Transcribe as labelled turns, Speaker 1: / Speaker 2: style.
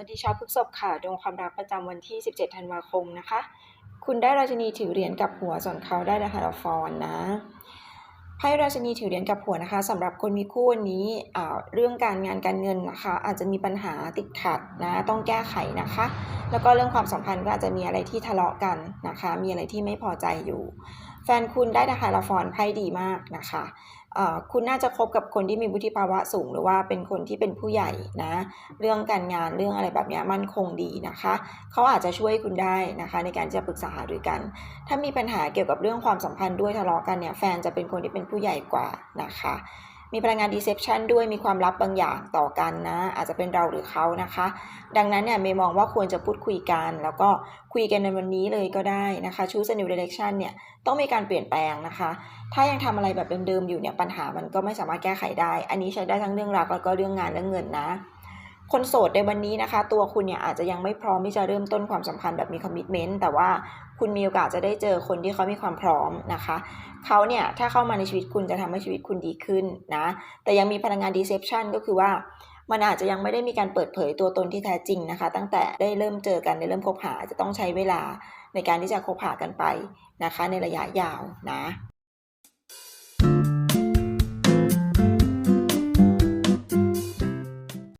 Speaker 1: วัสดีชาวพฤกษภค่ะดวงความรักประจำวันที่ 17 ธันวาคมนะคะ คุณได้ราชนีถือเหรียญกับหัวส่วนเขาได้ดาฮาราฟอนนะไพ่ราชนีถือเหรียญกับหัวนะคะสำหรับคนมีคู่วันนี้เรื่องการงานการเงินนะคะ อาจจะมีปัญหาติดขัดนะต้องแก้ไขนะคะ แล้วก็เรื่องความสัมพันธ์ก็อาจจะมีอะไรที่ทะเลาะกันนะคะ มีอะไรที่ไม่พอใจอยู่ แฟนคุณได้ดาฮาราฟอนไพ่ดีมากนะคะเอ่อคุณน่าจะคบกับคนที่มีวุฒิภาวะสูง หรือว่าเป็นคนที่เป็นผู้ใหญ่นะ เรื่องการงานเรื่องอะไรแบบนี้มั่นคงดีนะคะ เขาอาจจะช่วยคุณได้นะคะ ในการจะปรึกษาหารือกัน ถ้ามีปัญหาเกี่ยวกับเรื่องความสัมพันธ์ด้วยทะเลาะกันเนี่ยแฟนจะเป็นคนที่เป็นผู้ใหญ่กว่านะคะ มีพลังงาน deception ด้วยมีความลับบางอย่างต่อกันนะ อาจจะเป็นเราหรือเขานะคะ ดังนั้นเนี่ยเมย์มองว่าควรจะพูดคุยกัน แล้วก็คุยกันในวันนี้เลยก็ได้นะคะ choose a new direction เนี่ยต้องมีการเปลี่ยนแปลงนะคะ ถ้ายังทำอะไรแบบเดิมๆอยู่เนี่ยปัญหามันก็ไม่สามารถแก้ไขได้ อันนี้ใช้ได้ทั้งเรื่องรักแล้วก็เรื่องงานและเงินนะ คนโสดในวันนี้นะคะ ตัวคุณเนี่ยอาจจะยังไม่พร้อมที่จะเริ่มต้นความสัมพันธ์แบบมีคอมมิชเมนต์แต่ว่าคุณมีโอกาสจะได้เจอคนที่เขามีความพร้อมนะคะเขาเนี่ยถ้าเข้ามาในชีวิตคุณจะทำให้ชีวิตคุณดีขึ้นนะแต่ยังมีพลังงาน deception ก็คือว่ามันอาจจะยังไม่ได้มีการเปิดเผยตัวตนที่แท้จริงนะคะ ตั้งแต่ได้เริ่มเจอกันได้เริ่มคบหาจะต้องใช้เวลาในการที่จะคบหากันไปนะคะ ในระยะยาวนะ